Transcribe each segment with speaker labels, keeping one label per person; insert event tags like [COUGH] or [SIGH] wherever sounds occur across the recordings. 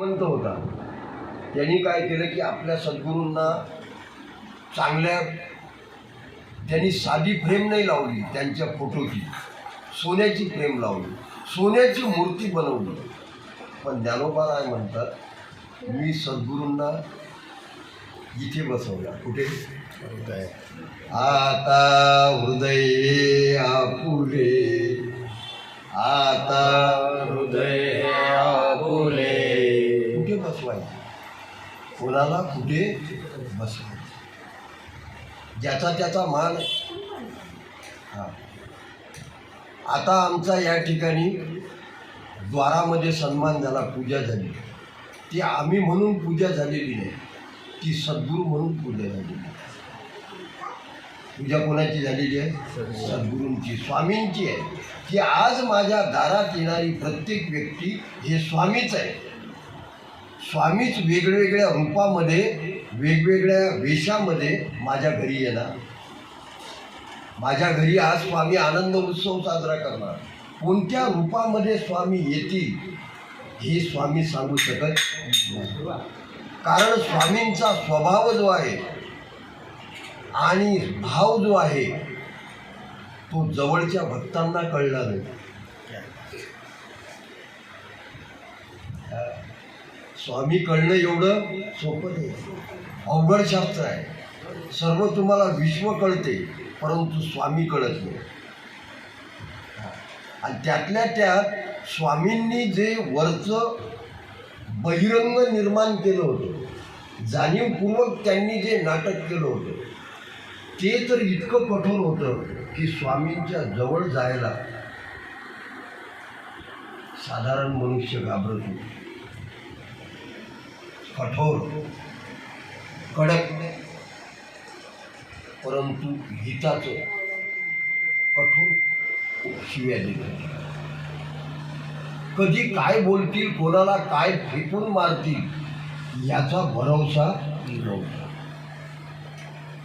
Speaker 1: श्रीमंत होता. त्यांनी काय केलं की आपल्या सद्गुरूंना चांगल्या त्यांनी साधी फ्रेम नाही लावली त्यांच्या फोटोची. सोन्याची फ्रेम लावली. सोन्याची मूर्ती बनवली. पण ज्ञानोबा राय म्हणतात मी सद्गुरूंना इथे बसवला. कुठे? आता हृदय आपुले आता
Speaker 2: हृदय आपुले
Speaker 1: कोणाला कुठे बसवायचे ज्याचा त्याचा मान हा. आता आमचा या ठिकाणी द्वारामध्ये सन्मान झाला पूजा झाली. ती आम्ही म्हणून पूजा झालेली नाही. ती सद्गुरू म्हणून पूजा झालेली आहे. पूजा कोणाची झालेली आहे? सद्गुरूंची स्वामींची आहे. की आज माझ्या दारात येणारी प्रत्येक व्यक्ती हे स्वामीच आहे स्वामीच वेगवेगळ्या रूपामध्ये वेगवेगळ्या वेशामध्ये माझ्या घरी येणार. माझ्या घरी आज स्वामी आनंद उत्सव साजरा करणार. कोणत्या रूपामध्ये स्वामी येतील हे स्वामी सांगू शकत कारण स्वामींचा स्वभाव जो आहे आणि भाव जो आहे तो जवळच्या भक्तांना कळला नाही. स्वामी कळणं एवढं सोपं नाही. अवघड शास्त्र आहे. सर्व तुम्हाला विश्व कळते परंतु स्वामी कळत नाही. आणि त्यातल्या त्यात स्वामींनी जे वरचं बहिरंग निर्माण केलं होतं जाणीवपूर्वक त्यांनी जे नाटक केलं होतं ते तर इतकं कठोर होतं की स्वामींच्या जवळ जायला साधारण मनुष्य घाबरत होते. कठोर कडक परंतु हिताचं कठोर शिव्या देत कधी काय बोलतील कोणाला काय फेकून मारतील याचा भरोसा नव्हता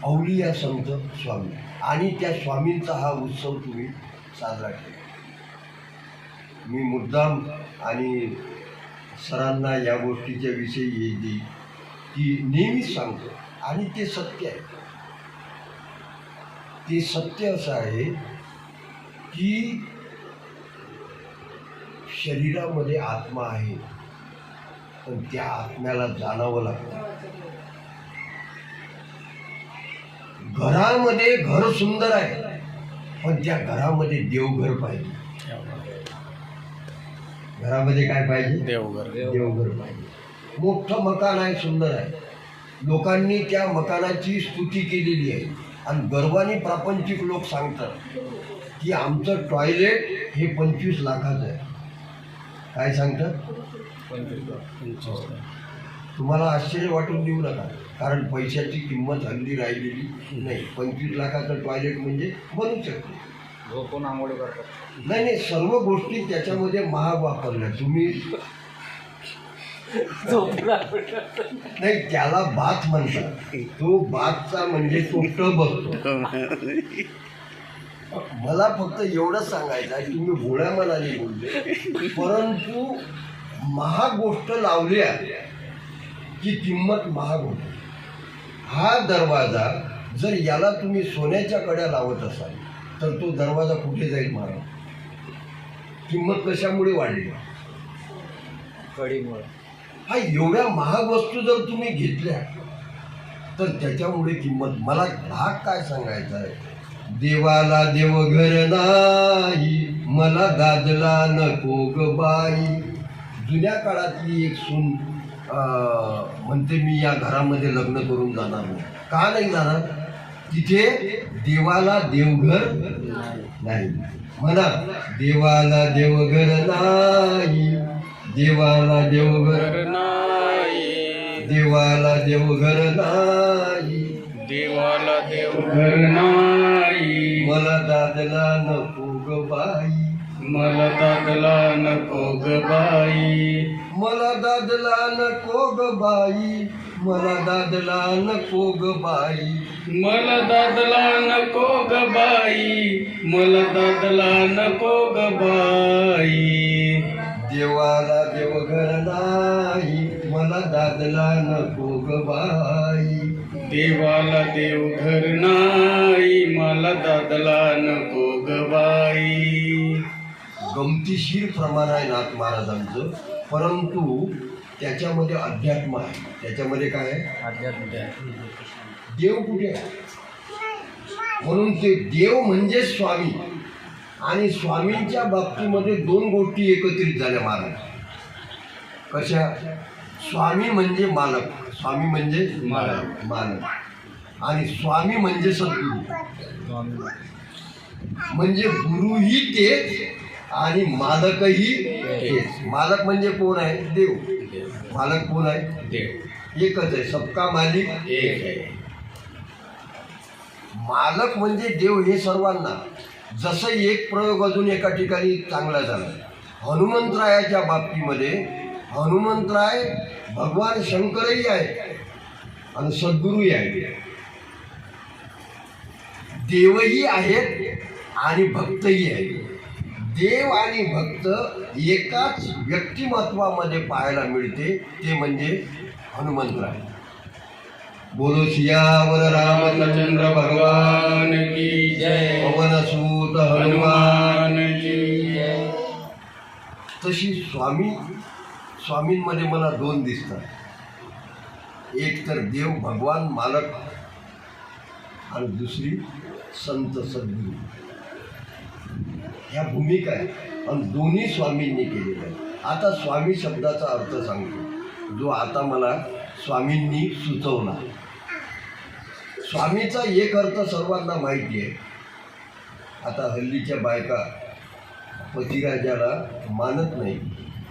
Speaker 1: औलिया संत स्वामी आणि त्या स्वामींचा हा उत्सव तुम्ही साजरा केला. मी मुद्दाम आणि सरांना या गोष्टीच्या विषयी येते की नेहमीच सांगतो. आणि ते सत्य आहे. ते सत्य असं आहे की शरीरामध्ये आत्मा आहे. पण त्या आत्म्याला जाणावं लागतं. घरामध्ये घर सुंदर आहे. पण त्या घरामध्ये देवघर पाहिजे. घरामध्ये काय पाहिजे?
Speaker 2: देवघर.
Speaker 1: देवघर पाहिजे. मोठं मकान आहे सुंदर आहे. लोकांनी त्या मकानाची स्तुती केलेली आहे. आणि गर्वाने प्रापंचिक लोक सांगतात की आमचं टॉयलेट हे पंचवीस लाखाचं आहे. काय सांगतात? तुम्हाला आश्चर्य वाटून देऊ नका. कारण पैशाची किंमत हल्ली राहिलेली नाही. पंचवीस लाखाचं टॉयलेट म्हणजे बनू शकते.
Speaker 2: झोपून आंघोळी करतात?
Speaker 1: नाही नाही सर्व गोष्टी त्याच्यामध्ये महाग वापरल्या. तुम्ही नाही त्याला भात म्हणतात. तो भातचा म्हणजे तो टब मला फक्त एवढंच सांगायचं आहे तुम्ही भोळ्या मनाने बोलले. परंतु महाग गोष्ट लावल्या की किंमत महाग होते. हा दरवाजा जर याला तुम्ही सोन्याच्या कड्या लावत असाल तर तो दरवाजा कुठे जाईल महाराज? किंमत कशामुळे वाढली?
Speaker 2: कडीमुळे.
Speaker 1: हा एवढ्या महाग वस्तू जर तुम्ही घेतल्या तर त्याच्यामुळे किंमत मला भाग काय सांगायचा आहे? देवाला देवघर नाही मला दादला नको ग बाई. जुन्या काळातली एक सून म्हणते मी या घरामध्ये लग्न करून जाणार नाही. का नाही जाणार? तिथे देवाला देवघर नाही. म्हणा देवाला देवघर नाही. देवाला देवघर
Speaker 2: नाही.
Speaker 1: देवाला देवघर नाही.
Speaker 2: देवाला देवघर नाही.
Speaker 1: मला दादला नको ग बाई.
Speaker 2: मला दादला नको ग बाई.
Speaker 1: मला दादला नको ग बाई मला दादला नको ग बाई.
Speaker 2: मला दादला नको ग बाई मला दादला नको ग बाई.
Speaker 1: देवाला देवघर नाही मला दादला नको ग बाई.
Speaker 2: देवाला देव घर नाही मला दादला नको ग बाई.
Speaker 1: गमतीशीर प्रमाण आहे नाथ महाराजांचं परंतु त्याच्यामध्ये अध्यात्म आहे. त्याच्यामध्ये काय आहे? देव कुठे आहे? म्हणून ते देव म्हणजे स्वामी. आणि स्वामींच्या बाबतीमध्ये दोन गोष्टी एकत्रित झाल्या महाराज. कशा? स्वामी म्हणजे मालक. स्वामी म्हणजे
Speaker 2: मालक.
Speaker 1: मालक. आणि स्वामी म्हणजे सद्गुरू. म्हणजे गुरुही तेच आणि मालकही तेच मालक म्हणजे कोण आहे? देव. मालक कोण आहे?
Speaker 2: देव.
Speaker 1: एकच आहे सबका मालिक
Speaker 2: एक आहे.
Speaker 1: मालक म्हणजे देव हे सर्वांना. जसं एक प्रयोग अजून एका ठिकाणी चांगला झाला. हनुमंतरायाच्या बाबतीमध्ये हनुमंतराय भगवान शंकरही आहे आणि सद्गुरूही आहे देवही आहेत आणि भक्तही आहेत. देव आणि भक्त एकाच व्यक्तिमत्वामध्ये पाहायला मिळते ते म्हणजे हनुमंतराय बोलो सियावर रामचंद्र भगवान
Speaker 2: की जय.
Speaker 1: पवन सूत हनुमान
Speaker 2: हनुमान की जय.
Speaker 1: तशी स्वामी स्वामींमध्ये मला दोन दिसतात. एक तर देव भगवान मालक आणि दुसरी संत सद्गुरू. ह्या भूमिका आहे. आणि दोन्ही स्वामींनी केलेल्या आहेत. आता स्वामी शब्दाचा अर्थ सांगतो. जो आता मला स्वामींनी सुचवला. स्वामीचा एक अर्थ सर्वांना माहिती आहे. आता हल्लीच्या बायका पतिराजाला मानत नाही.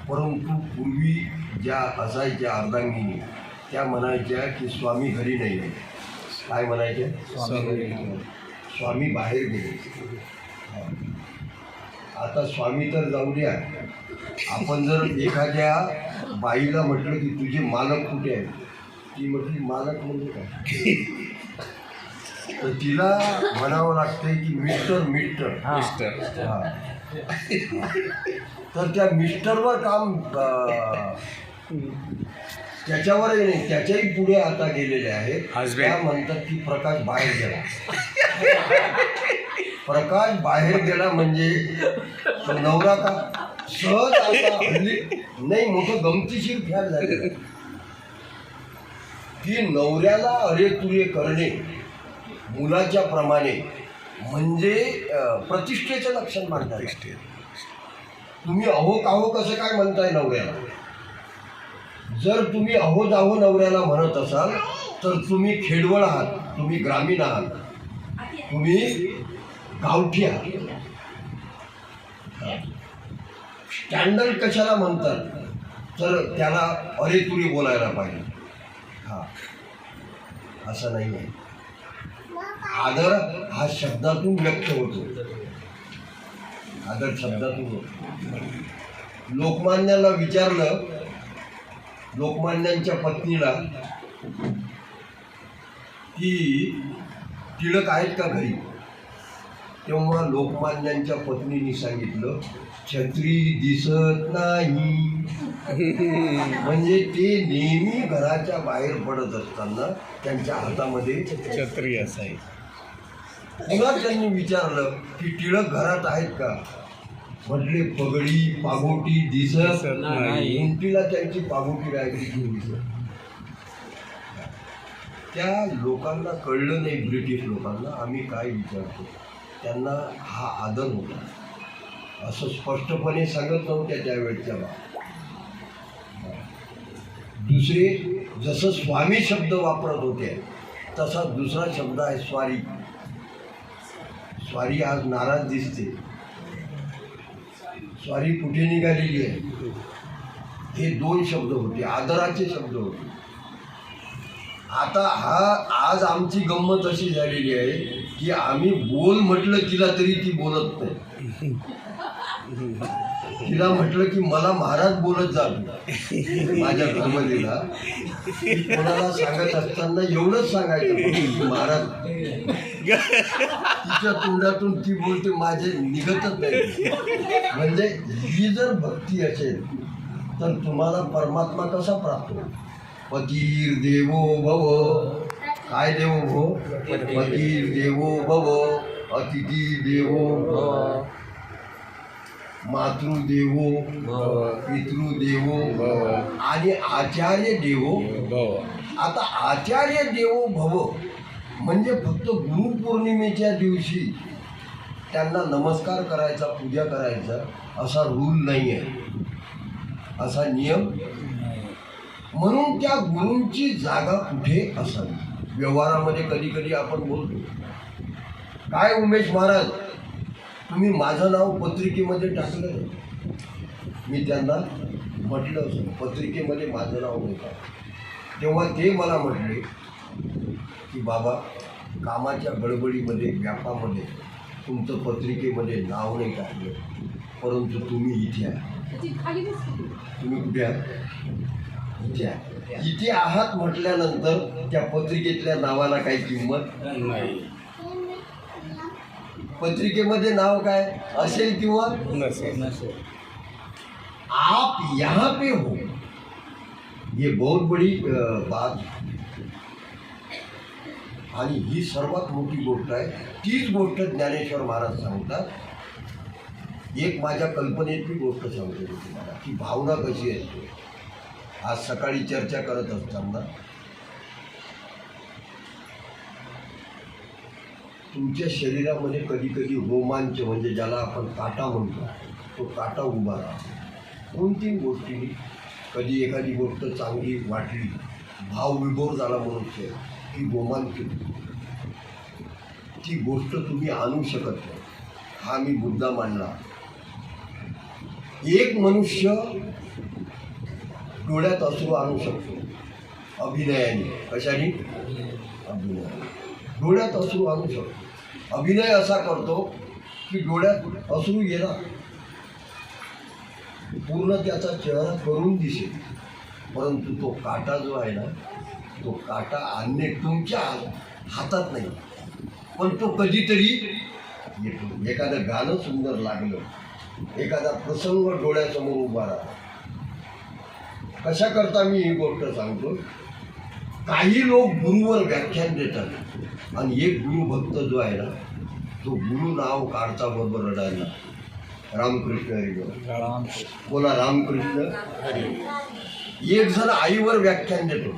Speaker 1: परंतु पूर्वी ज्या असायच्या अर्धांगिनी त्या म्हणायच्या की स्वामी घरी नाही आहे काय म्हणायच्या
Speaker 2: स्वामी.
Speaker 1: स्वामी बाहेर गेले. आता स्वामी तर जाऊ द्या. आपण जर एखाद्या बाईला म्हटलं की तुझे मालक कुठे आहे? ती म्हटली मालक म्हणजे काय? तर तिला म्हणावं लागतंय की मिस्टर मिस्टर.
Speaker 2: मिस्टर
Speaker 1: हा. तर त्या मिस्टरवर काम अं, त्याच्यावरही नाही त्याच्याही पुढे आता गेलेले आहेत. त्या म्हणतात की प्रकाश बाहेर गेला. प्रकाश बाहेर गेला म्हणजे नवरा का? सहज आता हल्ली नाही मोठं गमतीशीर ख्याल झाले की नवऱ्याला अरे तुरे करणे मुलाच्या प्रमाणे म्हणजे प्रतिष्ठेचं लक्षण मानतात तुम्ही अहो काहो कसं काय म्हणताय नवऱ्याला? जर तुम्ही अहो जाहो नवऱ्याला म्हणत असाल तर तुम्ही खेडवळ आहात तुम्ही ग्रामीण आहात. तुम्ही गावठ्या आहात स्टँडर्ड कशाला म्हणतात? तर त्याला अरे तुरी बोलायला पाहिजे. हा. असं नाही आहे. आदर हा शब्दातून व्यक्त होतो. आदर शब्दातून होतो. लोकमान्याला विचारलं लोकमान्यांच्या पत्नीला की टिळक आहेत का घरी? तेव्हा लोकमान्यांच्या पत्नीने सांगितलं छत्री दिसत नाही. [LAUGHS] म्हणजे ते नेहमी घराच्या बाहेर पडत असताना त्यांच्या हातामध्ये
Speaker 2: छत्री असाई
Speaker 1: पुन्हा त्यांनी विचारलं की टिळक घरात आहेत का? म्हटले पगडी पागोटी दिसत
Speaker 2: नाही.
Speaker 1: उंटीला त्यांची पागोटी राहिली दिसत त्या लोकांना कळलं नाही ब्रिटिश लोकांना आम्ही काय विचारतो? त्यांना हा आदर होता. असं स्पष्टपणे सांगत नव्हत्या त्यावेळच्या बा दुसरे जसं स्वामी शब्द वापरत होते तसा दुसरा शब्द आहे स्वारी. स्वारी आज नाराज दिसते. स्वारी कुठे निघालेली आहे? हे दोन शब्द होते आदराचे शब्द होते. आता हा आज आमची गंमत अशी झालेली आहे की आम्ही बोल म्हटलं तिला तरी ती बोलत नाही. तिला म्हटलं की मला महाराज बोलत जा माझ्या धर्मलीला. कोणाला सांगत असताना एवढंच सांगायचं महाराज. तिच्या तोंडातून ती बोलते माझे निघतच नाही. म्हणजे ही जर भक्ती असेल तर तुम्हाला परमात्मा कसा प्राप्त होईल? पतीर देवो भव. काय देवो भो? पती देवो भव अतिथी देवो भव मातृदेवो पितृदेवो आणि आचार्य देवो
Speaker 2: भव.
Speaker 1: आता आचार्य देवो भव म्हणजे फक्त गुरुपौर्णिमेच्या दिवशी त्यांना नमस्कार करायचा पूजा करायचा असा रूल नाही आहे असा नियम म्हणून त्या गुरूंची जागा कुठे असावी? व्यवहारामध्ये कधी कधी आपण बोलतो काय उमेश महाराज तुम्ही माझं नाव पत्रिकेमध्ये टाकलं मी त्यांना म्हटलं असं पत्रिकेमध्ये माझं नाव नाही का? तेव्हा ते मला म्हटले की बाबा कामाच्या गडबडीमध्ये व्यापामध्ये तुमचं पत्रिकेमध्ये नाव नाही टाकलं परंतु तुम्ही इथे आहे तुम्ही कुठे आहात? इथे आहे. इथे आहात म्हटल्यानंतर त्या पत्रिकेतल्या नावाला काही किंमत
Speaker 2: नाही.
Speaker 1: पत्रिकेमध्ये नाव काय? असेल किंवा
Speaker 2: नसेल.
Speaker 1: आप यहाँ पे हो. ये बहुत बड़ी बात. आणि ही सर्वात मोठी गोष्ट आहे. तीच गोष्ट ज्ञानेश्वर महाराज सांगतात. एक माझ्या कल्पनेतली गोष्ट सांगतो तुम्हाला. की भावना कशी असते आज सकाळी चर्चा करत असताना तुमच्या शरीरामध्ये कधी कधी रोमांच म्हणजे ज्याला आपण काटा म्हणतो तो काटा उभा राहतो. कोणतीही गोष्टीने कधी एखादी गोष्ट चांगली वाटली भाव विभोर झाला मनुष्य की रोमांच ती गोष्ट तुम्ही आणू शकत नाही. हा मी मुद्दा मांडला. एक मनुष्य डोळ्यात असू आणू शकतो. अभिनयाने. कशाने? अभिनयाने. डोळ्यात असू आणू शकतो. अभिनय असा करतो की डोळ्यात असू येणार. पूर्ण त्याचा चेहरा करून दिसेल. परंतु तो काटा जो आहे ना तो काटा आणणे तुमच्या हातात नाही. पण तो कधीतरी येतो. एखादं गाणं सुंदर लागलं. एखादा प्रसंग डोळ्यासमोर उभा राहतो. कशा करता मी ही गोष्ट सांगतो? काही लोक गुरुवर व्याख्यान देतात. आणि एक गुरु भक्त जो आहे ना तो गुरु नाव काढता बरोबर रडायला. रामकृष्ण हरी बोला. बोला रामकृष्ण हरी एक जण आईवर व्याख्यान देतो.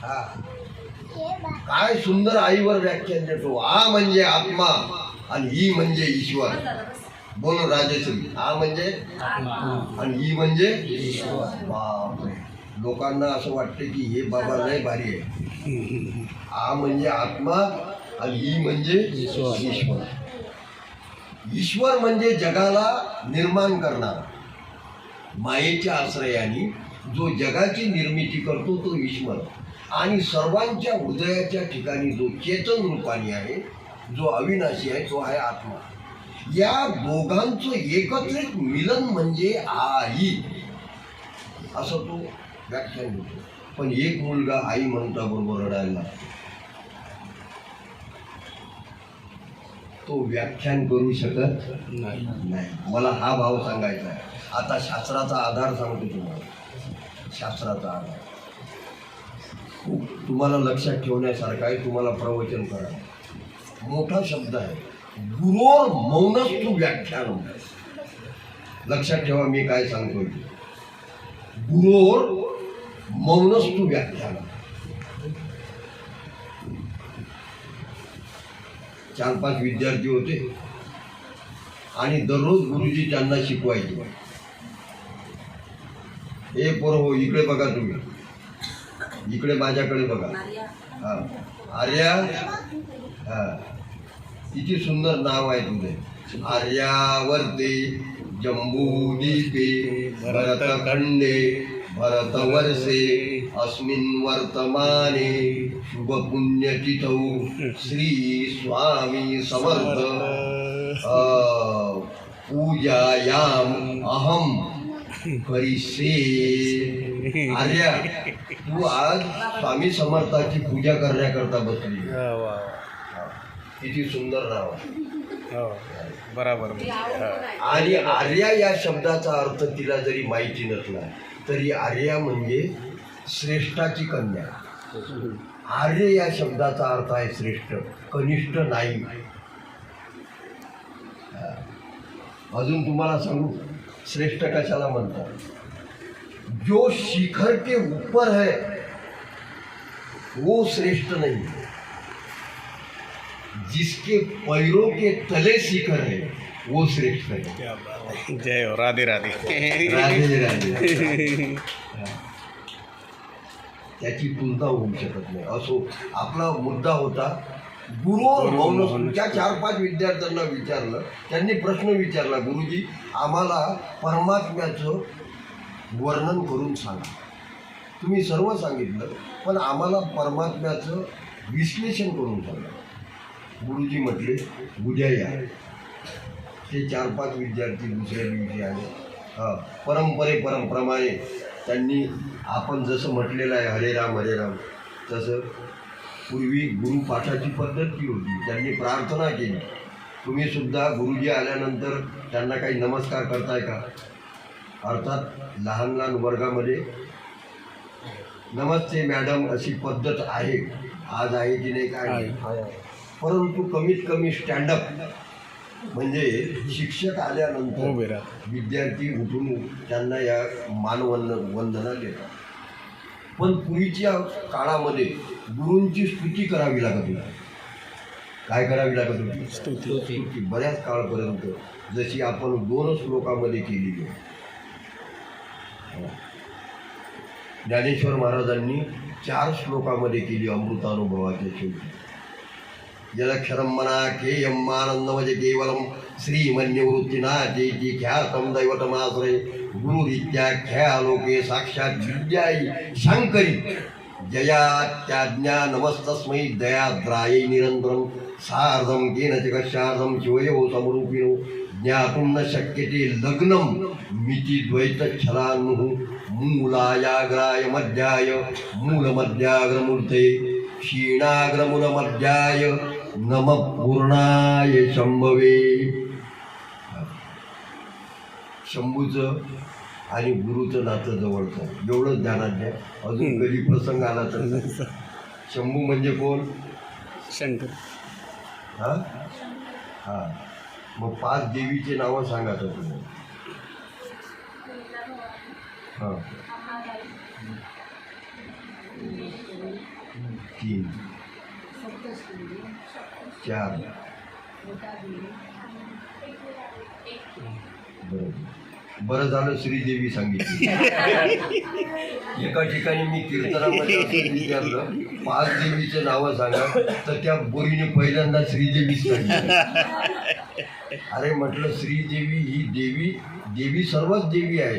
Speaker 1: हा. काय सुंदर आईवर व्याख्यान देतो. आ म्हणजे आत्मा आणि ही म्हणजे ईश्वर. बोलो राजश्री. आ म्हणजे? आणि ही म्हणजे? बापरे. लोकांना असं वाटतं की हे बाबा लय भारी आहे. आ म्हणजे आत्मा आणि ही म्हणजे ईश्वर. ईश्वर. म्हणजे जगाला निर्माण करणारा. मायेच्या आश्रयाने जो जगाची निर्मिती करतो तो ईश्वर. आणि सर्वांच्या हृदयाच्या ठिकाणी जो चेतन रूपाने आहे जो अविनाशी आहे तो आहे आत्मा. या दोघांचं एकत्रित मिलन म्हणजे आई. असं तो व्याख्यान देतो. पण एक मुलगा आई म्हणता बरोबर रडायला लागतो. तो व्याख्यान करू शकत
Speaker 2: नाही.
Speaker 1: नाही. मला हा भाव सांगायचा आहे. आता शास्त्राचा आधार सांगतो तुम्हाला. शास्त्राचा आधार. खूप तुम्हाला लक्षात ठेवण्यासारखा आहे. तुम्हाला प्रवचन करा. मोठा शब्द आहे. गुरोर मौनस्तु व्याख्यान. लक्षात ठेवा मी काय सांगतोय. ते. गुरोर मौनस्तु व्याख्यान. चार पाच विद्यार्थी होते. आणि दररोज गुरुजी त्यांना शिकवायचे. हे पोरं हो इकडे बघा तुम्ही. इकडे माझ्याकडे बघा. हा. आर्या. हा. किती सुंदर नाव आहे तुझे आर्यावर्ते जम्बूदीपे भरतखंडे भरतवर्षे अस्मिन् वर्तमाने शुभपुण्यतिथौ श्री स्वामी समर्थ। अ, पूजायाम अहम करिसे आर्या तू आज स्वामी समर्थाची पूजा करण्याकरता बसली. किती सुंदर नाव आहे.
Speaker 2: हो बराबर हा.
Speaker 1: आणि आर्या या शब्दाचा अर्थ तिला जरी माहिती नसला तरी आर्या म्हणजे श्रेष्ठाची कन्या आर्य या शब्दाचा अर्थ आहे श्रेष्ठ कनिष्ठ नाही हा. अजून तुम्हाला सांगू श्रेष्ठ कशाला म्हणतात जो शिखर के ऊपर है वो श्रेष्ठ नहीं जिसके पैरों के तले शिखर है वो श्रेष्ठ है.
Speaker 2: जय हो राधे राधे।
Speaker 1: राधे राधे. [LAUGHS] त्याची तुलना होऊ शकत नाही. असो आपला मुद्दा होता गुरुवर मौन त्या चार पाच विद्यार्थ्यांना विचारलं त्यांनी प्रश्न विचारला गुरुजी आम्हाला परमात्म्याचं वर्णन करून सांगा. तुम्ही सर्व सांगितलं पण आम्हाला परमात्म्याचं विश्लेषण करून सांगा. गुरुजी म्हटले उद्या या ते चार पाच विद्यार्थी दुसऱ्या दिवशी आले. परंपरे परंप्रमाणे त्यांनी आपण जसं म्हटलेलं आहे हरे राम हरे राम तसं पूर्वी गुरुपाठाची पद्धत ती होती. त्यांनी प्रार्थना केली. तुम्ही सुद्धा गुरुजी आल्यानंतर त्यांना काही नमस्कार करताय का? अर्थात लहान लहान वर्गामध्ये नमस्ते मॅडम अशी पद्धत आहे. आज आहे की नाही काय नाही. परंतु कमीत कमी स्टँडअप म्हणजे शिक्षक आल्यानंतर विद्यार्थी उठून त्यांना या मानवंद वंदना देतात. पण पूर्वीच्या काळामध्ये गुरूंची स्तुती करावी लागत होती. काय करावी लागत होती?
Speaker 2: स्तुती.
Speaker 1: बऱ्याच काळपर्यंत जशी आपण दोन श्लोकामध्ये हो. ज्ञानेश्वर महाराजांनी चार श्लोकामध्ये केली अमृतानुभवाच्या शेवटी. जलक्षरं मना केयम् आनन्दमज केवलं श्रीमन्यवृत्तिना चेति ख्यातं दैवतमाश्रये गुरुरीत्याख्यालोके साक्षात् विद्यायि शङ्करि जयात्याज्ञा नमस्तस्मै दयाद्रायै निरन्तरं सार्धं केन च कस्यार्धं शिवयो समरूपिणो ज्ञातुं न शक्यते लग्नं मिति मितिद्वैतच्छलान्मुः मूलायाग्राय मध्याय मूलमध्याग्रमूर्ते क्षीणाग्रमूलमध्याय नम पूर्णाय शंभवे. शंभूचं आणि गुरुचं नातं जवळचं. एवढंच ध्यानात घ्या. अजून कधी प्रसंग आला तर. शंभू म्हणजे कोण?
Speaker 2: शंकर.
Speaker 1: हा? हा. मग पाच देवीचे नावं सांगा तर तुम्ही. हां. तीन. चार. बरं. बरं झालं श्रीदेवी सांगितली. [LAUGHS] एका ठिकाणी मी कीर्तनामध्ये विचारलं पाच देवीचे नावं सांगा तर त्या बोरीने पहिल्यांदा श्रीदेवी सांगितलं. [LAUGHS] अरे म्हटलं श्रीदेवी ही देवी देवी सर्वच देवी आहे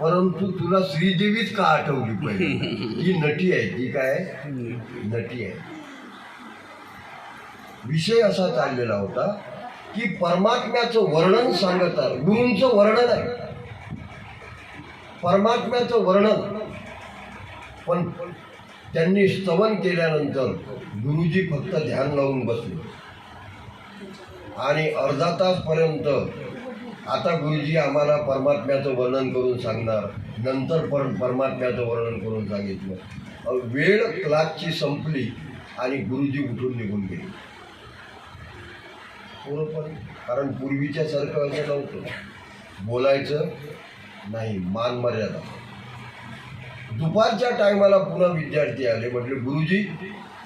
Speaker 1: परंतु तुला श्रीदेवीच का आठवली पहिले ही नटी आहे ती काय? नटी आहे. विषय असा चाललेला होता की परमात्म्याचं वर्णन सांगतात. गुरूंचं वर्णन आहे. परमात्म्याचं वर्णन. पण त्यांनी स्तवन केल्यानंतर गुरुजी फक्त ध्यान लावून बसले. आणि अर्धा तासपर्यंत आता गुरुजी आम्हाला परमात्म्याचं वर्णन करून सांगणार. नंतर पर परमात्म्याचं वर्णन करून सांगितलं. वेळ क्लासची संपली आणि गुरुजी उठून निघून गेले. पूर्णपणे. कारण पूर्वीच्या सारखं असं नव्हतं. बोलायचं नाही मान मर्यादा. दुपारच्या टायमाला पुन्हा विद्यार्थी आले म्हटले गुरुजी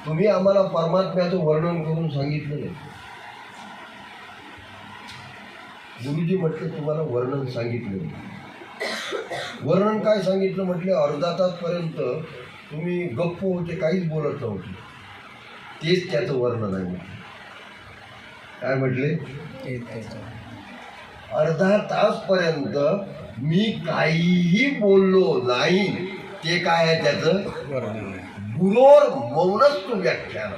Speaker 1: तुम्ही आम्हाला परमात्म्याचं वर्णन करून सांगितलं नाही. गुरुजी म्हटलं तुम्हाला वर्णन सांगितलं नाही. वर्णन काय सांगितलं? म्हटलं अर्धा तासपर्यंत तुम्ही गप्प होते काहीच बोलत नव्हते. तेच त्याचं वर्णन आहे म्हटलं. काय म्हटले? अर्धा तासपर्यंत मी काहीही बोललो नाही. ते काय आहे त्याचं. गुरोर मौनस्तु व्याख्यान.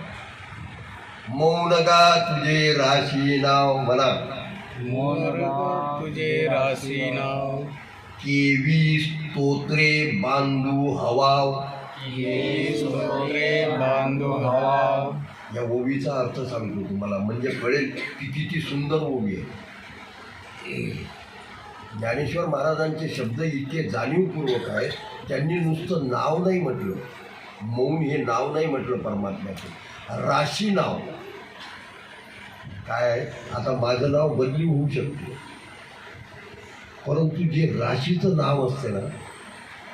Speaker 1: मौन गा तुझे राशी नाव म्हणा.
Speaker 2: मोर तुझे राशी नाव.
Speaker 1: केवी स्तोत्रे बांधू हवाव.
Speaker 2: स्तोत्रे बांधू हवा
Speaker 1: या ओवीचा अर्थ सांगतो तुम्हाला. म्हणजे कळेल की किती सुंदर ओवी आहे. ज्ञानेश्वर महाराजांचे शब्द इतके जाणीवपूर्वक आहेत त्यांनी नुसतं नाव नाही म्हटलं. मौन हे नाव नाही म्हटलं परमात्म्याचं. राशी नाव. काय आहे? आता माझं नाव बदली होऊ शकते. परंतु जे राशीचं नाव असते ना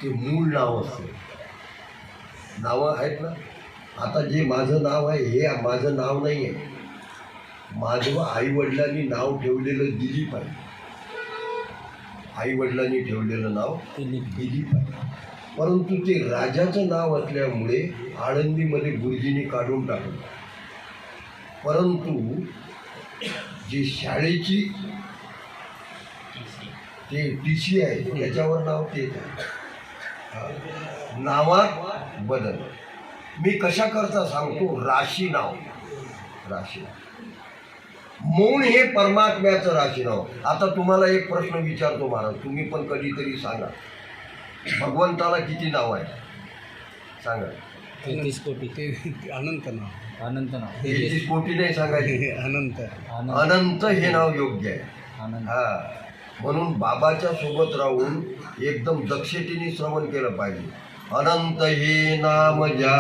Speaker 1: ते मूळ नाव असते. नावं आहेत ना? आता जे माझं नाव आहे हे माझं नाव नाही आहे. माझं आई वडिलांनी नाव ठेवलेलं दिलीप आहे. आई वडिलांनी ठेवलेलं नाव दिलीप. आहे. परंतु ते राजाचं नाव असल्यामुळे आळंदीमध्ये गुरुजींनी काढून टाकलं. परंतु जी शाळेची ते टी सी आहे त्याच्यावर नाव तेच आहे. हा. नावात बदल. मी कशा करता सांगतो? राशी नाव. राशी. मौन हे परमात्म्याचं राशी नाव. आता तुम्हाला एक प्रश्न विचारतो महाराज तुम्ही पण कधीतरी सांगा. भगवंताला किती नाव आहे सांगा.
Speaker 3: तेहतीस कोटी.
Speaker 2: ते अनंत नाव.
Speaker 3: अनंत नाव.
Speaker 1: तेहतीस कोटी नाही सांगायचे.
Speaker 2: अनंत.
Speaker 3: आनंद
Speaker 1: अनंत हे नाव योग्य आहे. हा. म्हणून बाबाच्या सोबत राहून एकदम दक्षतेने श्रवण केलं पाहिजे. अनंत हे नाम ज्या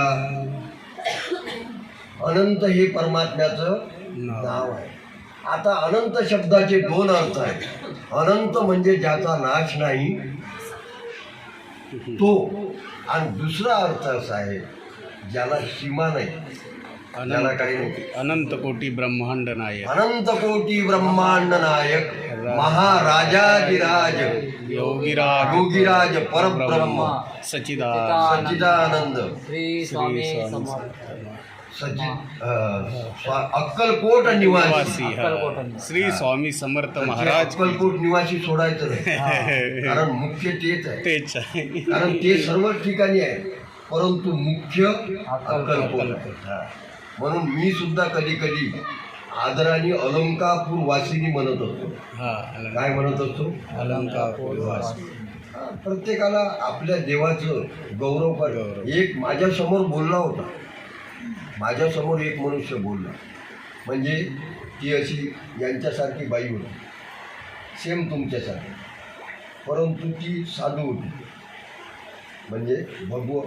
Speaker 1: अनंत हे परमात्म्याचं नाव आहे. आता अनंत शब्दाचे दोन अर्थ आहेत. अनंत म्हणजे ज्याचा नाश नाही तो. आणि दुसरा अर्थ असा आहे ज्याला सीमा नाही.
Speaker 2: अनंत अनंत कोटी ब्रह्मांड नायक।
Speaker 1: अनंत कोटी ब्रह्मांड नायक महाराजाधिराज।
Speaker 2: योगीराज
Speaker 1: योगीराज परब्रह्म।
Speaker 2: सचिदानंद
Speaker 1: सच्चिदानंद।
Speaker 3: श्री स्वामी
Speaker 1: अक्कलकोट निवासी।
Speaker 2: हा. श्री स्वामी समर्थ
Speaker 1: महाराज अक्कलकोट निवासी सोडायचं कारण मुख्य तेच आहे.
Speaker 2: तेच आहे.
Speaker 1: कारण ते सर्व ठिकाणी आहे. परंतु मुख्य अक्कलकोट. आहे. म्हणून मी सुद्धा कधी कधी आदराने अलंकापूर वासिनी म्हणत असतो
Speaker 2: हा
Speaker 1: काय म्हणत असतो
Speaker 2: अलंकार वासी.
Speaker 1: हा, प्रत्येकाला आपल्या देवाचं गौरव कर.
Speaker 2: गौरव.
Speaker 1: एक माझ्यासमोर बोलला होता. माझ्यासमोर एक मनुष्य बोलला. म्हणजे ती अशी यांच्यासारखी बाई होती. सेम तुमच्यासारखी. परंतु ती साधू होती. म्हणजे भगव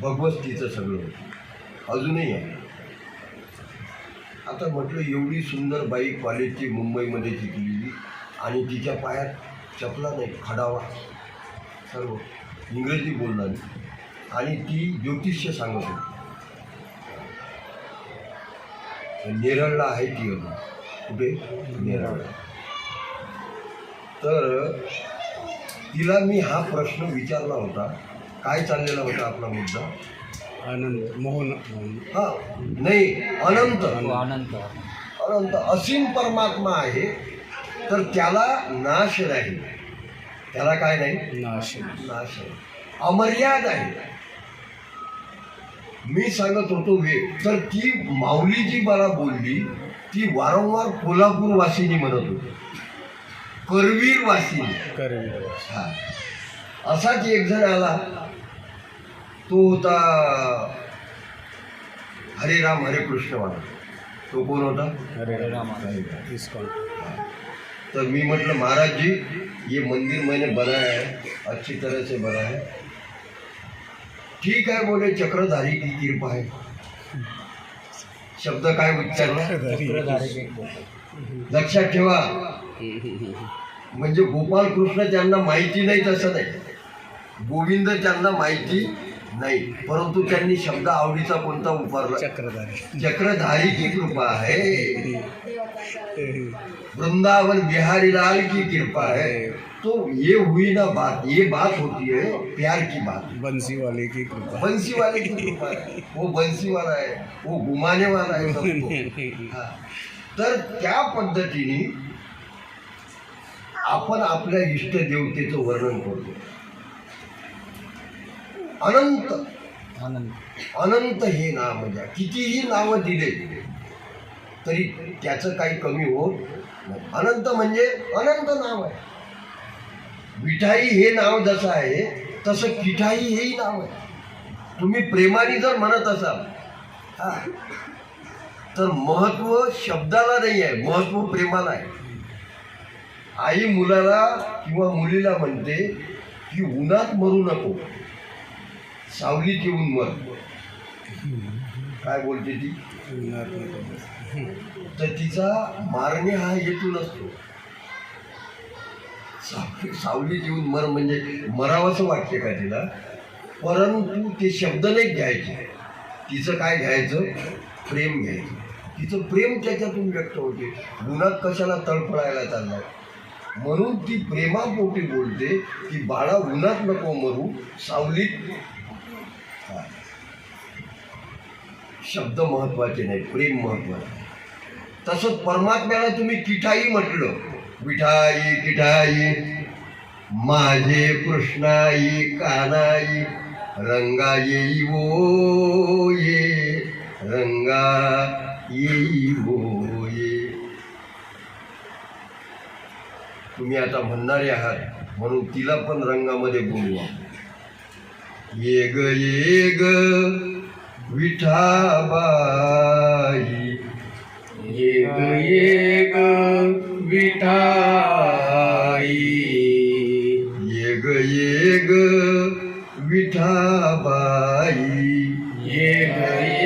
Speaker 1: भगवत तिचं सगळं होतं. अजूनही आहे. आता म्हटलं एवढी सुंदर बाई कॉलेजची मुंबईमध्ये शिकलेली आणि तिच्या पायात चपला नाही खडावा. सर्व इंग्रजी बोलणारी. आणि ती ज्योतिष्य सांगत होती. नेरळला आहे ती अजून. कुठे? नेरळला. तर तिला मी हा प्रश्न विचारला होता. काय चाललेला होता आपला मुद्दा?
Speaker 2: आनंद मोहन मोहन
Speaker 1: हा नाही अनंत.
Speaker 3: तो अनंत
Speaker 1: अनंत. असीम परमात्मा आहे तर त्याला नाश नाही. त्याला काय नाही?
Speaker 2: नाश
Speaker 1: नाश अमर्याद आहे. मी सांगत होतो वे तर ती माऊली जी मला बोलली ती वारंवार कोल्हापूर वासिनी म्हणत होती. करवीर वासिनी
Speaker 2: करवीर
Speaker 1: हा. असाच एक जण आला. तो होता हरे राम हरे कृष्ण म्हणत तो कोण होता?
Speaker 2: हरे
Speaker 3: राम.
Speaker 2: इस्कॉन
Speaker 1: तर मी म्हटलं महाराज जी ये मंदिर मैंने बनाया है अच्छी तरह से बना है. ठीक है बोले चक्रधारी की कृपा है. शब्द काय उच्चारला
Speaker 3: चक्रधारी. के कोटी.
Speaker 1: लक्षात ठेवा. म्हणजे गोपाल कृष्ण त्यांना माहिती नाही तसं नाही. गोविंद त्यांना माहिती नाही. परंतु त्यांनी शब्द आवडीचा कोणता उभारला?
Speaker 2: चक्रधारी.
Speaker 1: चक्रधारी की कृपा है वृंदावन बिहारी लाल की कृपा है. तो ये हुई ना बात ये बात होती है प्यार की बात.
Speaker 2: बंसी वाले की कृपा.
Speaker 1: बंसी वाले की कृपा है। वो बंसी वाला है वो घुमाने वाला है सबको. तर त्या पद्धतीने आपण आपल्या इष्ट देवतेचं वर्णन करतो. अनंत. अनंत. हे नाम द्या. कितीही नावं दिले तरी त्याचं काही कमी होत अनंत म्हणजे अनंत नाव आहे. विठाई हे नाव जसं आहे तसं किठाई हेही नाव आहे. तुम्ही प्रेमाने जर म्हणत असाल हा, तर महत्त्व शब्दाला नाही आहे महत्त्व प्रेमाला आहे. आई मुलाला किंवा मुलीला म्हणते की उन्हात मरू नको. सावलीत येऊन मर काय बोलते ती? तर तिचा मारणे हा हेतू नसतो. साव- सावलीत येऊन मर म्हणजे मरावंसं वाटते का तिला? परंतु ते शब्द नाही घ्यायचे. तिचं काय घ्यायचं? प्रेम घ्यायचं. तिचं प्रेम त्याच्यातून व्यक्त होते. गुणात कशाला तळफळायला चाललाय? म्हणून ती प्रेमापोटी बोलते. की बाळा उन्हात नको मरू. सावलीत शब्द महत्त्वाचे नाही प्रेम महत्त्वाचे. तसंच परमात्म्याला तुम्ही किठाई म्हटलं. विठाई किठाई माझे कृष्णाई कानाई. रंगा येई वो ये. रंगा येई वो ये. तुम्ही आता म्हणणारे आहात म्हणून तिला पण रंगामध्ये बोलवा. ये ग ये ग विठाबाई.
Speaker 2: ये ग ये ग विठाई
Speaker 1: ये ग ये ग विठाबाई.
Speaker 2: ये ग ये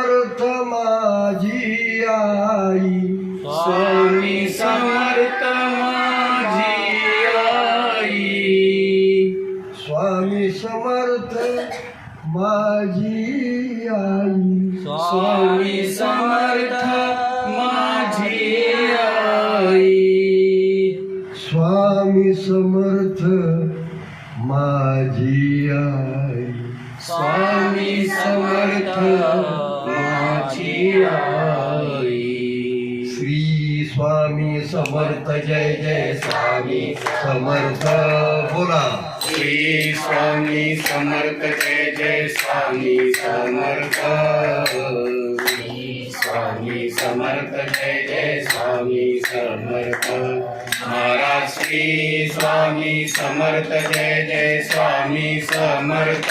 Speaker 1: समर्थ माझी आई.
Speaker 2: स्वामी समर्थ माझी आई.
Speaker 1: स्वामी समर्थ माझी आई.
Speaker 2: स्वामी समर्थ माझी आई.
Speaker 1: स्वामी समर्थ माझी आई.
Speaker 2: स्वामी समर्थ
Speaker 1: स्वामी समर्थ जय जय स्वामी समर्थ. बोला.
Speaker 2: श्री स्वामी समर्थ जय जय स्वामी समर्थ. स्वामी समर्थ जय जय स्वामी समर्थ. महाराज श्री स्वामी समर्थ जय जय स्वामी समर्थ.